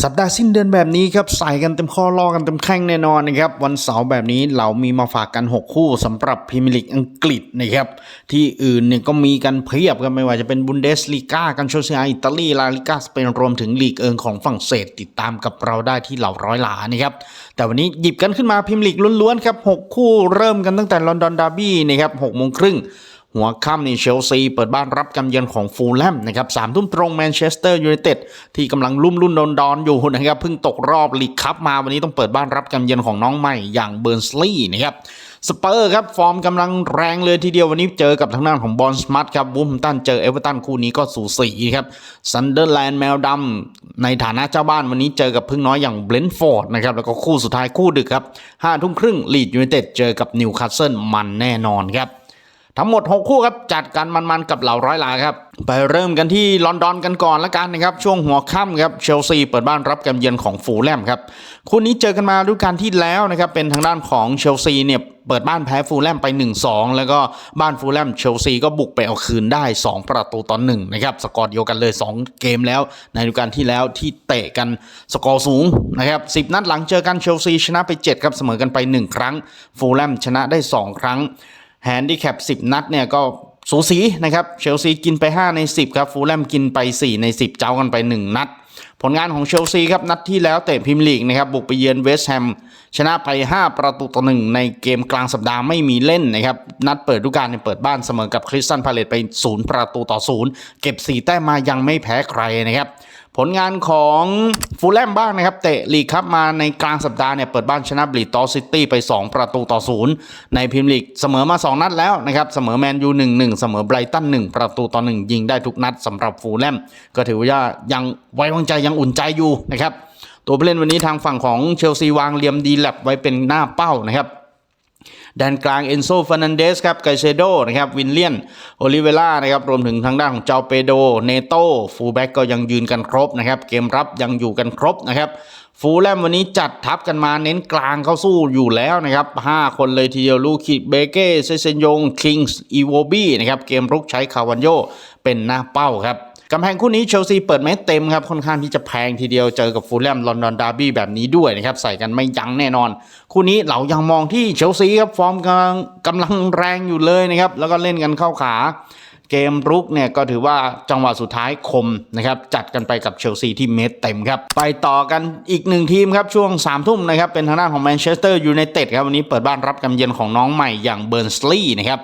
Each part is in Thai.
สัปดาห์สิ้นเดือนแบบนี้ครับใส่กันเต็มข้อล่อกันเต็มแข้งแน่นอนนะครับวันเสาร์แบบนี้เรามีมาฝากกัน 6 คู่สำหรับพรีเมียร์ลีกอังกฤษนะครับที่อื่นเนี่ยก็มีกันเพียบกันไม่ว่าจะเป็นบุนเดสลีกากันโชเซียอิตาลีลาลิกาสเปนรวมถึงลีกเอิงของฝรั่งเศสติดตามกับเราได้ที่เหล่าร้อยหลานะครับแต่วันนี้หยิบกันขึ้นมาพรีเมียร์ลีกล้วนๆครับหกคู่เริ่มกันตั้งแต่ลอนดอนดาร์บี้นะครับหกโมงครึ่ง หัวค่ำนี่เชลซีเปิดบ้านรับกำเยือนของฟูลแลมนะครับสามทุ่มตรงแมนเชสเตอร์ยูไนเต็ดที่กำลังลุ่มรุ่นโดนดอนอยู่นะครับเพิ่งตกรอบลีกคัพมาวันนี้ต้องเปิดบ้านรับกำเยือนของน้องใหม่อย่างเบิร์นสลีย์นะครับสเปอร์ครับ ฟอร์มกำลังแรงเลยทีเดียววันนี้เจอกับทางด้านของบอลสมาร์ทครับวูฟตันเจอเอเวอร์ตันคู่นี้ก็สูสีครับซันเดอร์แลนด์แมวดำในฐานะเจ้าบ้านวันนี้เจอกับพึ่งน้อยอย่างเบรนฟอร์ดนะครับแล้วก็คู่สุดท้ายคู่ดึกครับห้าทุ่มครึ่งลีดยูไนเต็ดเจอกับนิวคาสเซิลมันแน่นอนครับ ทั้งหมด 6 คู่ครับ จัดกันมันๆกับเหล่าร้อยลาครับ ไปเริ่มกันที่ลอนดอนกันก่อนละกันนะครับ ช่วงหัวค่ำครับเชลซีเปิดบ้านรับการเยือนของฟูลแลมครับ คู่นี้เจอกันมาดูการที่แล้วนะครับ เป็นทางด้านของเชลซีเนี่ยเปิดบ้านแพ้ฟูลแลมไป 1-2 แล้วก็บ้านฟูลแลมเชลซีก็บุกไปเอาคืนได้ 2 ประตูต่อ1นะครับสกอร์เดียวกันเลย 2 เกมแล้ว ในฤดูกาลที่แล้วที่เตะกันสกอร์สูงนะครับ10 นัดหลังเจอกันเชลซีชนะไป 7 ครับเสมอกันไป 1 ครั้งฟูลแลมชนะได้ 2 ครั้ง แฮนดิแคป10 นัดเนี่ยก็สูสีนะครับ เชลซีกินไป 5 ใน 10 ครับ ฟูลแลมกินไป 4 ใน 10 เจ้ากันไป 1 นัด ผลงานของเชลซีครับ นัดที่แล้วเตะพรีเมียร์ลีกนะครับ บุกไปเยือนเวสต์แฮม ชนะไป 5 ประตูต่อ1ในเกมกลางสัปดาห์ไม่มีเล่นนะครับ นัดเปิดฤดูกาลเนี่ยเปิดบ้านเสมอกับคริสตันพาเลตไป 0 ประตูต่อ 0 เก็บ 4 แต้มมายังไม่แพ้ใครนะครับ ผลงานของ ฟูลแลมบ้างนะครับ เตะลีกครับมาในกลางสัปดาห์เนี่ยเปิดบ้านชนะบลีตอซิตี้ไป 2 ประตูต่อ0ในพรีเมียร์ลีกเสมอมา 2 นัดแล้วนะครับ เสมอแมนยู1-1เสมอไบรตัน1ประตูต่อ1ยิงได้ทุกนัดสำหรับฟูลแลมก็ถือว่ายังไว้วางใจยังอุ่นใจอยู่นะครับตัวผู้เล่นวันนี้ทางฝั่งของเชลซีวางเลียมดีแลบไว้เป็นหน้าเป้านะครับ แดนกลางเอนโซฟ r นันเดสครับไกเซโดนะครับวินเลียนโอลิเวล่านะครับรวมถึงทางด้านของเจ้าเปโดเนโตฟูลแบ็กก็ยังยืนกันครบนะครับเกมรับยังอยู่กันครบนะครับฟูลแลมวันนี้จัดทัพกันมาเน้นกลางเข้าสู้อยู่แล้วนะครับ 5 คนเลยทีเดียวลูคิเบเก้เซเซนยงคิงส์อีโวบี้นะครับเกมรุกใช้คาวันโยเป็นหน้าเป้าครับ กำแพงคู่นี้เชลซีเปิดแม้เต็มครับค่อนข้างที่จะแพงทีเดียวเจอกับฟูลแลมลอนดอนดาร์บี้แบบนี้ด้วยนะครับใส่กันไม่ยั้งแน่นอน คู่นี้เรายังมองที่เชลซีครับฟอร์มกำลังกำลังแรงอยู่เลยนะครับแล้วก็เล่นกันเข้าขา เกมรุกเนี่ยก็ถือว่าจังหวะสุดท้ายคมนะครับจัดกันไปกับเชลซีที่เมตรเต็มครับไปต่อกันอีกหนึ่งทีมครับช่วง3ามทุ่มนะครับเป็นทางด้านของแมนเชสเตอร์ยูไนเต็ดครับวันนี้เปิดบ้านรับกำเยือนของน้องใหม่อย่างเบิร์นสลีย์นะครับ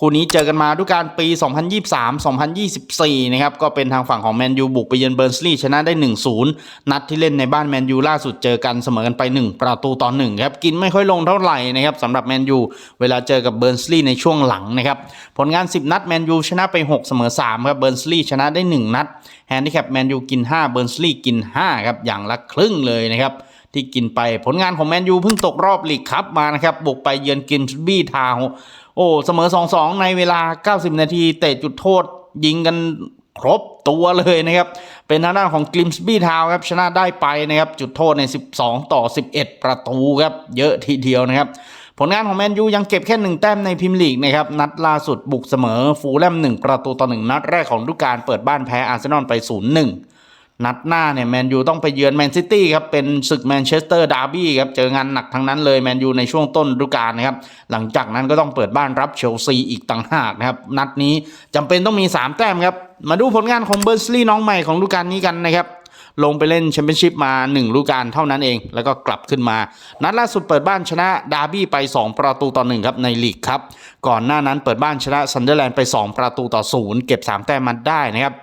คู่นี้เจอกันมาด้วยการปี 2023-2024 นะครับ ก็เป็นทางฝั่งของแมนยูบุกไปเยือนเบิร์นสลีย์ชนะได้ 1-0 นัดที่เล่นในบ้านแมนยูล่าสุดเจอกันเสมอกันไป 1 ประตูต่อ1ครับ กินไม่ค่อยลงเท่าไหร่นะครับสำหรับแมนยูเวลาเจอกับเบิร์นสลีย์ในช่วงหลังนะครับ ผลงาน 10 นัดแมนยูชนะไป 6 เสมอ 3 ครับเบิร์นสลีย์ชนะได้ 1 นัดแฮนดิแคปแมนยูกิน 5 เบิร์นสลีย์กิน 5 ครับ อย่างละครึ่งเลยนะครับที่กินไปผลงานของแมนยูเพิ่งตกรอบลีกคัพมานะครับบุกไปเยือนกินบี้ทาว โอ้เสมอ 2-2 ในเวลา 90 นาที เตะจุดโทษยิงกันครบตัวเลยนะครับ เป็นทางด้านของกลิมส์บี้ทาวครับ ชนะได้ไปนะครับ จุดโทษใน 12 ต่อ 11 ประตูครับ เยอะทีเดียวนะครับ ผลงานของแมนยูยังเก็บแค่หนึ่งแต้มในพรีมลีกนะครับ นัดล่าสุดบุกเสมอฟูลแลมหนึ่งประตูต่อหนึ่งนัดแรกของฤดูกาลเปิดบ้านแพ้อาร์เซนอลไป 0-1 นัดหน้าเนี่ยแมนยูต้องไปเยือนแมนซิตี้ครับ เป็นศึกแมนเชสเตอร์ดาร์บี้ครับ เจองานหนักทั้งนั้นเลยแมนยูในช่วงต้นฤดูกาลนะครับ หลังจากนั้นก็ต้องเปิดบ้านรับเชลซีอีกต่างหากนะครับ นัดนี้จำเป็นต้องมี 3 แต้มครับ มาดูผลงานของเบอร์สลีย์น้องใหม่ของฤดูกาลนี้กันนะครับลงไปเล่นแชมเปี้ยนชิพมา1ฤดูกาลเท่านั้นเอง แล้วก็กลับขึ้นมา นัดล่าสุดเปิดบ้านชนะดาร์บี้ไป 2 ประตูต่อ1ครับในลีกครับ ก่อนหน้านั้นเปิดบ้านชนะซันเดอร์แลนด์ไป 2 ประตูต่อ 0 เก็บ 3 แต้มมาได้นะครับ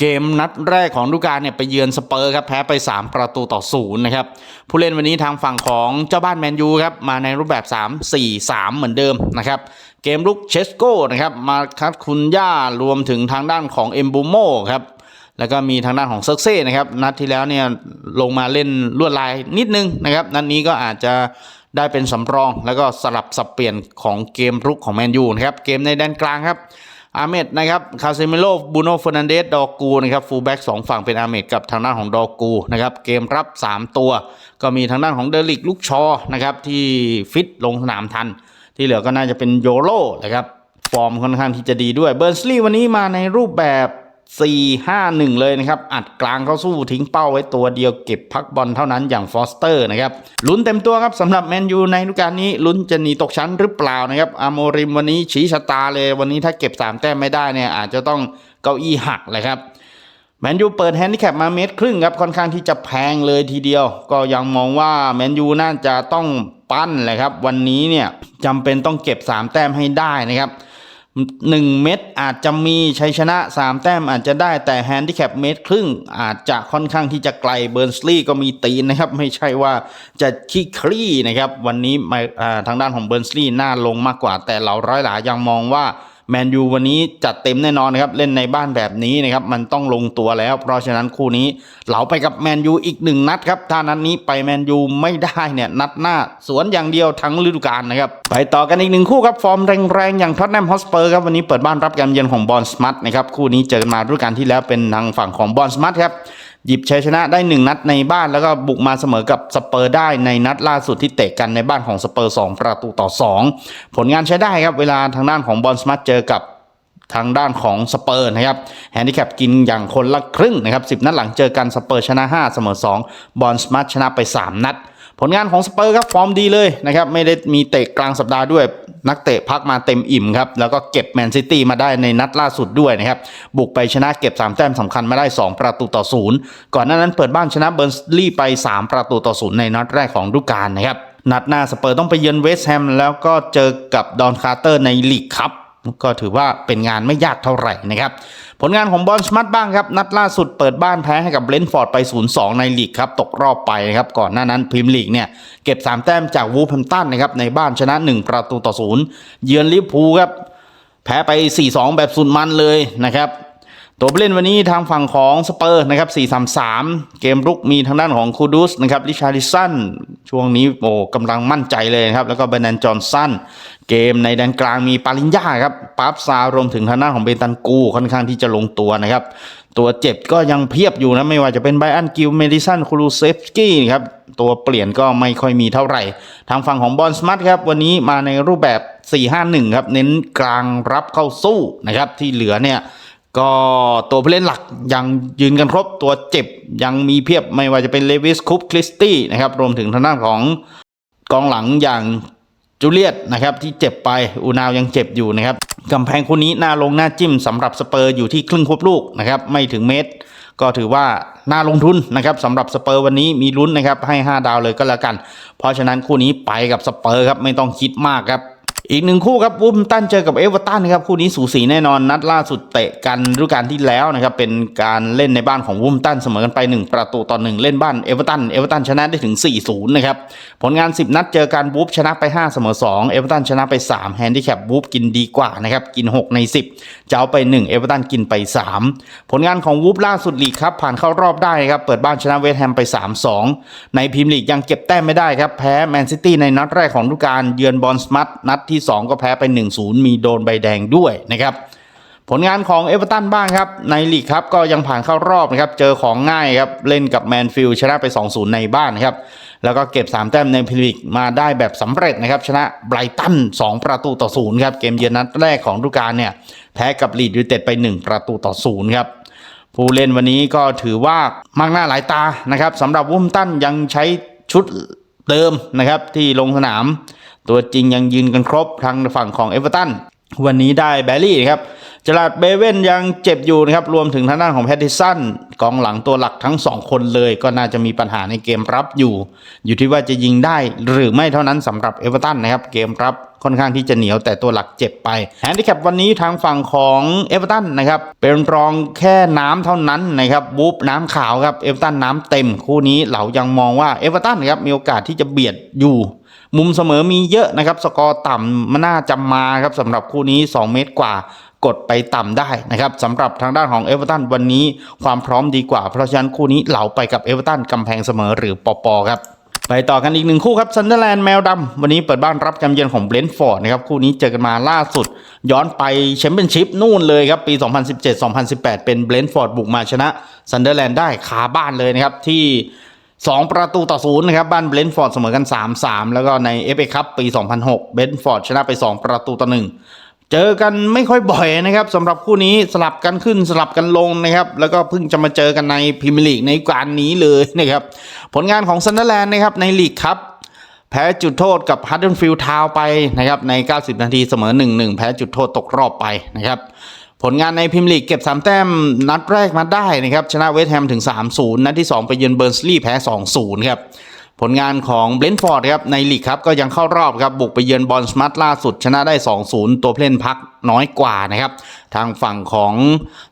เกมนัดแรกของฤดูกาลเนี่ยไปเยือนสเปอร์ครับแพ้ไป 3 ประตูต่อศูนย์นะครับผู้เล่นวันนี้ทางฝั่งของเจ้าบ้านแมนยูครับมาในรูปแบบ 3 4 3 เหมือนเดิมนะครับเกมลุกเชสโก้นะครับมาคัดคุณย่ารวมถึงทางด้านของเอมบูโมครับแล้วก็มีทางด้านของเซิร์เซ่นะครับนัดที่แล้วเนี่ยลงมาเล่นลวดลายนิดนึงนะครับนัดนี้ก็อาจจะได้เป็นสำรอง แล้วก็สลับสับเปลี่ยนของเกมรุกของแมนยูนะครับเกมในแดนกลางครับ อาเมดนะครับคาเซมิโลบูโนเฟอร์นันเดสดอกูนะครับฟูลแบ็กสองฝั่งเป็นอาเมดกับทางด้านของดอกูนะครับเกมรับ 3 ตัว ก็มีทางด้านของเดลิกลูกชอนะครับที่ฟิตลงสนามทัน ที่เหลือก็น่าจะเป็นโยโรนะครับฟอร์มค่อนข้างที่จะดีด้วยเบิร์นสลีย์วันนี้มาในรูปแบบ 4-5-1 เลยนะครับ อัดกลางเข้าสู้ทิ้งเป้าไว้ตัวเดียวเก็บพักบอลเท่านั้นอย่างฟอสเตอร์นะครับลุ้นเต็มตัวครับสำหรับแมนยูในฤดูกาลนี้ลุ้นจะหนีตกชั้นหรือเปล่านะครับอาโมริมวันนี้ชี้ชะตาเลยวันนี้ถ้าเก็บ 3 แต้มไม่ได้เนี่ยอาจจะต้องเก้าอี้หักเลยครับแมนยูเปิดแฮนดิแคปมาเมตรครึ่งครับค่อนข้างที่จะแพงเลยทีเดียว ก็ยังมองว่าแมนยูน่าจะต้องปั้นเลยครับ วันนี้เนี่ยจำเป็นต้องเก็บ 3 แต้มให้ได้นะครับ 1 เม็ดอาจจะมีชัยชนะ 3 แต้มอาจจะได้แต่แฮนดิแคปเมตรครึ่งอาจจะค่อนข้างที่จะไกลเบิร์นสลีย์ก็มีตีนนะครับ ไม่ใช่ว่าจะขี้คลี่นะครับ วันนี้ทางด้านของเบิร์นสลีย์น่าลงมากกว่า แต่เราร้อยหลายังมองว่า แมนยูวันนี้จัดเต็มแน่นอนนะครับ เล่นในบ้านแบบนี้นะครับ มันต้องลงตัวแล้ว เพราะฉะนั้นคู่นี้เราไปกับแมนยูอีกหนึ่งนัดครับ ถ้านัดนี้ไปแมนยูไม่ได้เนี่ยนัดหน้าสวนอย่างเดียวทั้งฤดูกาลนะครับ ไปต่อกันอีกหนึ่งคู่ครับ ฟอร์มแรงๆ อย่างท็อตแนมฮอสเปอร์ครับวันนี้เปิดบ้านรับการเยือนของบอลสมัตนะครับคู่นี้เจอกันมาฤดูกาลที่แล้วเป็นทางฝั่งของบอลสมัตครับ หยิบชัยชนะได้ 1 นัดในบ้านแล้วก็บุกมาเสมอกับสเปอร์ได้ในนัดล่าสุดที่เตะกันในบ้านของสเปอร์ 2 ประตูต่อ 2 ผลงานใช้ได้ครับเวลาทางด้านของบอลสมัตเจอกับทางด้านของสเปอร์นะครับแฮนดิแคปกินอย่างคนละครึ่งนะครับ10 นัดหลังเจอกันสเปอร์ชนะ 5 เสมอ 2 บอลสมัตชนะไป 3 นัด ผลงานของสเปอร์ครับฟอร์มดีเลยนะครับไม่ได้มีเตะกลางสัปดาห์ด้วย นักเตะพักมาเต็มอิ่มครับ แล้วก็เก็บแมนซิตี้มาได้ในนัดล่าสุดด้วยนะครับ บุกไปชนะเก็บ 3 แต้มสำคัญมาได้ 2 ประตูต่อศูนย์ก่อนหน้านั้นเปิดบ้านชนะเบอร์นลี่ไป 3 ประตูต่อศูนย์ในนัดแรกของฤดูกาลนะครับนัดหน้าสเปอร์ต้องไปเยือนเวสต์แฮมแล้วก็เจอกับดอนคาร์เตอร์ในลีกครับ ก็ถือว่าเป็นงานไม่ยากเท่าไหร่นะครับ ผลงานของบอลสมัตบ้างครับ นัดล่าสุดเปิดบ้านแพ้ให้กับเบรนท์ฟอร์ดไป 0-2 ในลีกครับ ตกรอบไปนะครับ ก่อนหน้านั้นพรีมลีกเนี่ย เก็บ 3 แต้มจากวูฟแฮมตันนะครับ ในบ้านชนะ 1 ประตูต่อ 0 เยือนลิเวอร์พูลครับ แพ้ไป 4-2 แบบสุดมันเลยนะครับ ตัวผู้เล่นวันนี้ทางฝั่งของสเปอร์นะครับ 4-3-3 เกมรุกมีทางด้านของคูดุสนะครับริชาริสันช่วงนี้โอ้กำลังมั่นใจเลยนะครับ แล้วก็เบรนแนนจอนสันเกมในแดนกลางมีปาลินยาครับปาบซารวมถึงทางด้านของเบนตันกูค่อนข้างที่จะลงตัวนะครับ ตัวเจ็บก็ยังเพียบอยู่นะ ไม่ว่าจะเป็นไบอันกิลเมดิสันคูลูเซฟสกี้ครับตัวเปลี่ยนก็ไม่ค่อยมีเท่าไหร่ ทางฝั่งของบอลสมัตครับวันนี้มาในรูปแบบ 4-5-1 ครับเน้นกลางรับเข้าสู้นะครับที่เหลือเนี่ย ก็ตัวผู้เล่นหลักยังยืนกันครบตัวเจ็บยังมีเพียบไม่ว่าจะเป็นเลวิสคุปคริสตี้นะครับรวมถึงทางด้านของกองหลังอย่างจูเลียตนะครับที่เจ็บไปอูนาวยังเจ็บอยู่นะครับกำแพงคู่นี้น่าลงน่าจิ้มสำหรับสเปอร์อยู่ที่ครึ่งควบลูกนะครับไม่ถึงเมตร ก็ถือว่าน่าลงทุนนะครับสำหรับสเปอร์วันนี้มีลุ้นนะครับให้ 5 ดาวเลยก็แล้วกัน เพราะฉะนั้นคู่นี้ไปกับสเปอร์ครับไม่ต้องคิดมากครับ อีกหนึ่งคู่ครับวูฟแฮมตันเจอกับเอเวอร์ตันนะครับคู่นี้สูสีแน่นอนนัดล่าสุดเตะกันฤดูกาลที่แล้วนะครับเป็นการเล่นในบ้านของวูฟแฮมตันเสมอกันไป 1 ประตูต่อ1เล่นบ้านเอเวอร์ตันเอเวอร์ตันชนะได้ถึง 4-0 นะครับผลงาน 10 นัดเจอกันวูฟชนะไป 5 เสมอ2เอเวอร์ตันชนะไป 3 แฮนดิแคปวูฟกินดีกว่านะครับกิน 6 ใน 10จะเอาไป 1 เอเวอร์ตันกินไป 3 ผลงานของวูฟล่าสุดลีกครับผ่านเข้ารอบได้ครับเปิดบ้านชนะเวสต์แฮมไป 3-2 ในพรีเมียร์ลีกยังเก็บแต้มไม่ได้ครับแพ้แมนซิตี้ในนัดแรกของฤดูกาลเยือนบอลสมัตนัดที่2 ก็แพ้ไป 1-0 มีโดนใบแดงด้วยนะครับผลงานของเอเวอร์ตันบ้างครับ ในลีกครับก็ยังผ่านเข้ารอบนะครับ เจอของง่ายครับ เล่นกับแมนฟิลชนะไป 2-0 ในบ้านนะครับ แล้วก็เก็บ 3 แต้มในพรีเมียร์ลีกมาได้แบบสำเร็จนะครับ ชนะไบรตัน 2 ประตูต่อ0ครับ เกมเยือนนัดแรกของฤดูกาลเนี่ย แพ้กับลีดยูเต็ดไป 1 ประตูต่อ0ครับผู้เล่นวันนี้ก็ถือว่ามากหน้าหลายตานะครับสำหรับวูฟแฮมตันยังใช้ชุดเดิมนะครับที่ลงสนาม ตัวจริงยังยืนกันครบทางฝั่งของเอเวอร์ตันวันนี้ได้แบรี่ครับจลาดเบเว่นยังเจ็บอยู่นะครับ รวมถึงทางด้านของแพตติสันกองหลังตัวหลักทั้ง2คนเลย ก็น่าจะมีปัญหาในเกมรับอยู่ อยู่ที่ว่าจะยิงได้หรือไม่เท่านั้นสำหรับเอเวอร์ตันนะครับ เกมรับค่อนข้างที่จะเหนียวแต่ตัวหลักเจ็บไปแฮนดิแคปวันนี้ทางฝั่งของเอเวอร์ตันนะครับเป็นรองแค่น้ำเท่านั้นนะครับวูฟน้ำขาวครับเอเวอร์ตันน้ำเต็มคู่นี้เรายังมองว่าเอเวอร์ตันครับมีโอกาสที่จะเบียดอยู่ มุมเสมอมีเยอะนะครับ สกอร์ต่ำมันน่าจะมาครับสำหรับคู่นี้ 2 เมตรกว่ากดไปต่ำได้นะครับสำหรับทางด้านของเอเวอร์ตันวันนี้ความพร้อมดีกว่า เพราะฉะนั้นคู่นี้เหลาไปกับเอเวอร์ตันกำแพงเสมอหรือปอปอครับไปต่อกันอีกหนึ่งคู่ครับซันเดอร์แลนด์แมวดำวันนี้เปิดบ้านรับการเยือนของเบรนท์ฟอร์ดนะครับคู่นี้เจอกันมาล่าสุด ย้อนไปแชมเปี้ยนชิพนู่นเลยครับปี 2017-2018 เป็นเบรนท์ฟอร์ดบุกมาชนะซันเดอร์แลนด์ได้คาบ้านเลยนะครับที่ 2 ประตูต่อศูนย์นะครับ บ้านเบนท์ฟอร์ดเสมอกัน 3-3 แล้วก็ใน FA คัพปี 2006 เบนท์ฟอร์ดชนะไป 2 ประตูต่อ1เจอกันไม่ค่อยบ่อยนะครับสำหรับคู่นี้สลับกันขึ้นสลับกันลงนะครับ แล้วก็เพิ่งจะมาเจอกันในพรีเมียร์ลีกในการนี้เลยนะครับ ผลงานของซันเดอร์แลนด์นะครับในลีกครับแพ้จุดโทษกับฮัตเดนฟิลด์ทาวไปนะครับใน 90 นาทีเสมอ 1-1 แพ้จุดโทษตกรอบไปนะครับ ผลงานในพรีเมียร์ลีกเก็บ 3 แต้มนัดแรกมาได้นะครับ ชนะเวสต์แฮมถึง 3-0 นัดที่ 2 ไปเยือนเบิร์นสลีย์แพ้ 2-0 ครับ ผลงานของเบรนฟอร์ดครับ ในลีกครับ ก็ยังเข้ารอบครับ บุกไปเยือนบอลสมัตล่าสุด ชนะได้ 2-0 ตัวเพล่นพักน้อยกว่านะครับ ทางฝั่งของ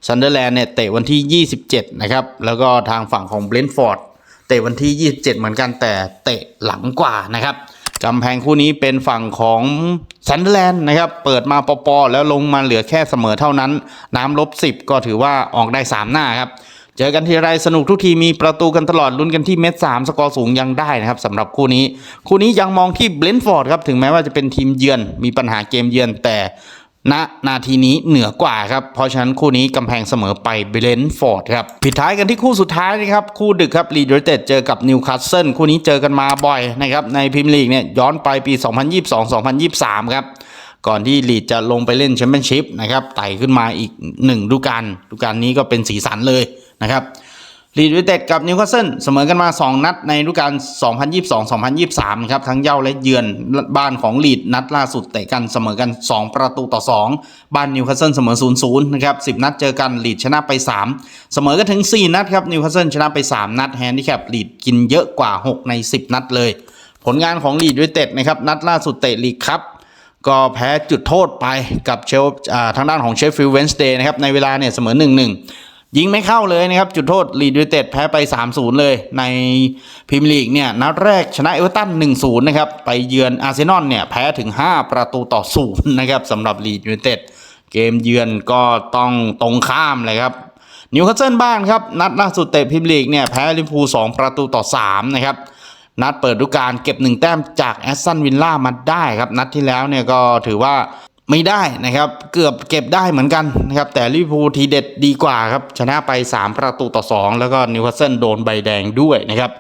ซันเดอร์แลนด์เนี่ยเตะวันที่ 27 นะครับ แล้วก็ทางฝั่งของเบรนฟอร์ดเตะวันที่ 27 เหมือนกันแต่เตะหลังกว่านะครับ กำแพงคู่นี้เป็นฝั่งของซันเดอร์แลนด์นะครับ เปิดมาปอๆแล้วลงมาเหลือแค่เสมอเท่านั้น น้ำลบ 10 ก็ถือว่าออกได้ 3 หน้าครับ เจอกันทีไรสนุกทุกทีมีประตูกันตลอดลุ้นกันที่เม็ดสามสกอร์สูงยังได้นะครับสำหรับคู่นี้ คู่นี้ยังมองที่เบลนฟอร์ดครับ ถึงแม้ว่าจะเป็นทีมเยือนมีปัญหาเกมเยือนแต่ ณนาทีนี้เหนือกว่าครับ เพราะฉะนั้นคู่นี้กำแพงเสมอไปเบรนฟอร์ดครับปิดท้ายกันที่คู่สุดท้ายนะครับ คู่ดึกครับลีดยูไนเต็ดเจอกับนิวคาสเซิลคู่นี้เจอกันมาบ่อยนะครับ ในพรีเมียร์ลีกเนี่ยย้อนไปปี 2022-2023 ครับ ก่อนที่ลีดจะลงไปเล่นแชมเปี้ยนชิพนะครับไต่ขึ้นมาอีกหนึ่งดูกาลฤดูกาลนี้ก็เป็นสีสันเลยนะครับ ลีดยูไนเต็ดกับนิวคาสเซิลเสมอกันมา 2 นัดในฤดูกาล 2022-2023นะครับ ทั้งเย้าและเยือนบ้านของลีดนัดล่าสุดเตะกันเสมอกัน 2 ประตูต่อ 2 บ้านนิวคาสเซิลเสมอ 0-0 นะครับ 10 นัดเจอกันลีดชนะไป 3 เสมอกันถึง 4 นัดครับนิวคาสเซิลชนะไป 3 นัดแฮนดิแคปลีดกินเยอะกว่า 6 ใน 10 นัดเลย ผลงานของลีดยูไนเต็ดนะครับนัดล่าสุดเตะลีกครับก็แพ้จุดโทษไปกับเชลทางด้านของเชฟฟิลด์เวนสเดย์นะครับในเวลาเนี่ยเสมอ 1-1 ยิงไม่เข้าเลยนะครับ จุดโทษลีดยูเต็ดแพ้ไป 3-0 เลย ในพรีเมียร์ลีกเนี่ยนัดแรกชนะเอเวอร์ตัน 1-0 นะครับ ไปเยือนอาร์เซนอลเนี่ยแพ้ถึง 5 ประตูต่อ 0 นะครับสำหรับลีดยูเต็ดเกมเยือนก็ต้องตรงข้ามเลยครับนิวคาสเซิลบ้านครับ นัดล่าสุดเตะพรีเมียร์ลีกเนี่ยแพ้ลิเวอร์พูล2ประตูต่อ 3 นะครับนัดเปิดฤดูกาลเก็บหนึ่งแต้มจากแอสตันวิลล่ามาได้ครับ นัดที่แล้วเนี่ยก็ถือว่า ไม่ได้นะครับเกือบเก็บได้เหมือนกันนะครับแต่ลิเวอร์พูลทีเด็ดดีกว่าครับชนะไป 3 ประตูต่อ 2 แล้วก็นิวคาสเซิลโดนใบแดงด้วยนะครับ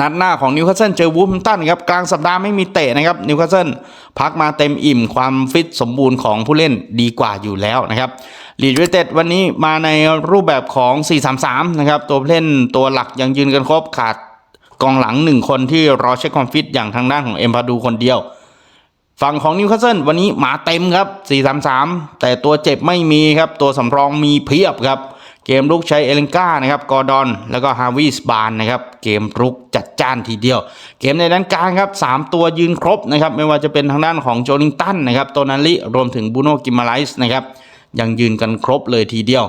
นัดหน้าของนิวคาสเซิลเจอวูฟแฮมตันครับกลางสัปดาห์ไม่มีเตะนะครับนิวคาสเซิลพักมาเต็มอิ่มความฟิตสมบูรณ์ของผู้เล่นดีกว่าอยู่แล้วนะครับลีดยูไนเต็ดวันนี้มาในรูปแบบของ 4-3-3 นะครับตัวเล่นตัวหลักยังยืนกันครบขาดกองหลังหนึ่งคนที่รอเช็คความฟิตอย่างทางด้านของเอ็มพาดูคนเดียว ฝั่งของนิวคาสเซิลวันนี้มาเต็มครับ 4-3-3 แต่ตัวเจ็บไม่มีครับ ตัวสำรองมีเพียบครับ เกมรุกใช้เอเลนก้านะครับ กอร์ดอน แล้วก็ฮาวิสบานนะครับ เกมรุกจัดจ้านทีเดียว เกมในด้านกลางครับ 3 ตัวยืนครบนะครับ ไม่ว่าจะเป็นทางด้านของโจลิงตันนะครับโตนาลิรวมถึงบูโนกิมาไลส์นะครับ ยังยืนกันครบเลยทีเดียว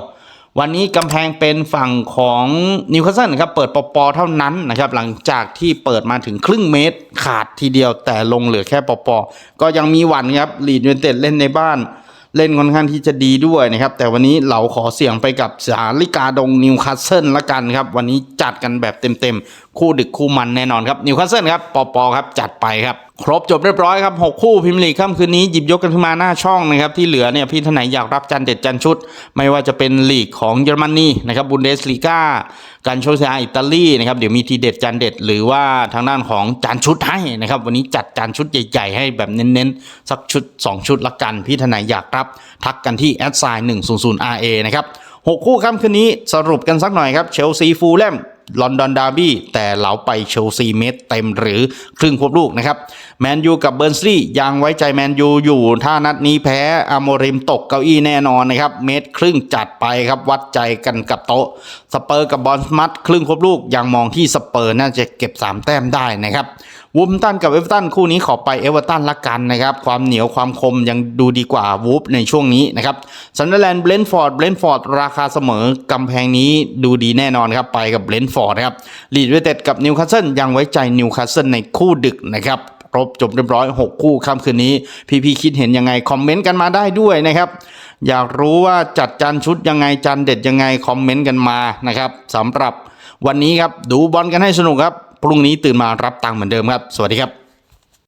วันนี้กำแพงเป็นฝั่งของนิวคาสเซิลครับเปิดปปเท่านั้นนะครับหลังจากที่เปิดมาถึงครึ่งเมตรขาดทีเดียวแต่ลงเหลือแค่ปปก็ยังมีหวันครับลีดยูไนเต็ดเล่นในบ้านเล่นค่อนข้างที่จะดีด้วยนะครับ แต่วันนี้เราขอเสี่ยงไปกับสาลิกาดงนิวคาสเซิลละกันครับ วันนี้จัดกันแบบเต็มๆคู่ดึกคู่มันแน่นอนครับนิวคาสเซิลครับปอปอครับจัดไปครับ ครบจบเรียบร้อยครับ 6 คู่พิมลีกค่ำคืนนี้หยิบยกกันขึ้นมาหน้าช่องนะครับที่เหลือเนี่ยพี่ท่านไหนอยากรับจันเด็ดจันชุด ไม่ว่าจะเป็นลีกของเยอรมนีนะครับบุนเดสลีกาการโชว์เซียอิตาลีนะครับเดี๋ยวมีทีเด็ดจันเด็ด หรือว่าทางด้านของจานชุดให้นะครับวันนี้จัดจานชุดใหญ่ ๆ ให้แบบเน้นๆสักชุด 2 ชุดละกันพี่ท่านไหนอยากรับทักกันที่แอดไซน์100 RA นะครับหกคู่ค่ำคืนนี้สรุปกันสักหน่อยครับเชลซีฟูลแลม ลอนดอนดาร์บี้แต่เราไปเชลซีเม็ดเต็มหรือครึ่งควบลูกนะครับแมนยูกับเบิร์นสลีย์ยังไว้ใจแมนยูอยู่ถ้านัดนี้แพ้อโมริมตกเก้าอี้แน่นอนนะครับเมตรครึ่งจัดไปครับวัดใจกันกับโต๊ะสเปอร์กับบอลมัดครึ่งควบลูกยังมองที่สเปอร์น่าจะเก็บ 3 แต้มได้นะครับ วูฟตันกับเอเวอร์ตันคู่นี้ขอไปเอเวอร์ตันละกันนะครับ ความเหนียวความคมยังดูดีกว่าวูฟในช่วงนี้นะครับซันเดอร์แลนด์เบรนท์ฟอร์ดเบรนท์ฟอร์ดราคาเสมอกำแพงนี้ดูดีแน่นอนครับ ไปกับเบรนท์ฟอร์ดนะครับลีดยูไนเต็ดกับนิวคาสเซิลยังไว้ใจนิวคาสเซิลในคู่ดึกนะครับครบจบเรียบร้อย 6 คู่ค่ำคืนนี้ พี่พี่ๆคิดเห็นยังไง คอมเมนต์กันมาได้ด้วยนะครับ อยากรู้ว่าจัดจานชุดยังไงจานเด็ดยังไง คอมเมนต์กันมานะครับสำหรับวันนี้ครับ ดูบอลกันให้สนุกครับ พรุ่งนี้ตื่นมารับตังค์เหมือนเดิมครับ สวัสดีครับ